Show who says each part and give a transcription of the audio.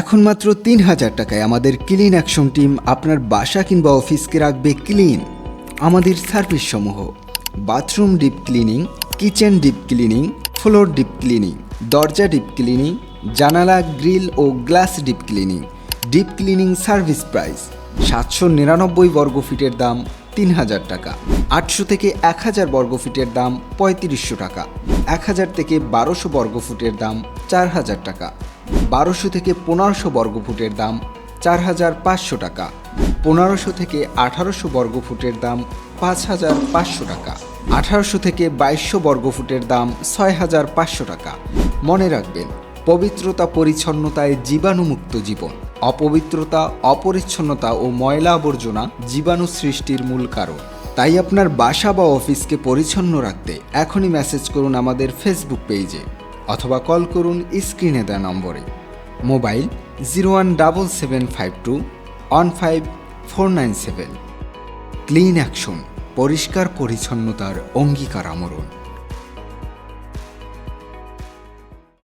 Speaker 1: এখন মাত্র তিন হাজার টাকায় আমাদের ক্লিন অ্যাকশন টিম আপনার বাসা কিংবা অফিসকে রাখবে ক্লিন। আমাদের সার্ভিস সমূহ, bathroom deep cleaning, kitchen deep cleaning, floor deep cleaning, দরজা ডিপ ক্লিনিং, জানালা, গ্রিল ও glass deep cleaning. Deep cleaning service price, সাতশো নিরানব্বই বর্গফিটের দাম তিন হাজার টাকা। আটশো থেকে এক হাজার বর্গফিটের দাম পঁয়ত্রিশশো টাকা। এক হাজার থেকে বারোশো বর্গফুটের দাম চার হাজার টাকা। বারোশো থেকে পনেরোশো বর্গফুটের দাম চার হাজার পাঁচশো টাকা। পনেরোশো থেকে আঠারোশো বর্গফুটের দাম পাঁচ হাজার পাঁচশো টাকা। আঠারোশো থেকে বাইশশো বর্গফুটের দাম ছয় হাজার পাঁচশো টাকা। মনে রাখবেন, পবিত্রতা পরিচ্ছন্নতায় জীবাণুমুক্ত জীবন। অপবিত্রতা, অপরিচ্ছন্নতা ও ময়লা আবর্জনা জীবাণু সৃষ্টির মূল কারণ। তাই আপনার বাসা বা অফিসকে পরিচ্ছন্ন রাখতে এখনই মেসেজ করুন আমাদের ফেসবুক পেজে। অথবা কল করুন স্ক্রিনে দেওয়া নম্বরে। Mobile zero one double seven five two one five four nine seven. Clean action, পরিষ্কার পরিচ্ছন্নতার অঙ্গীকার আমরণ।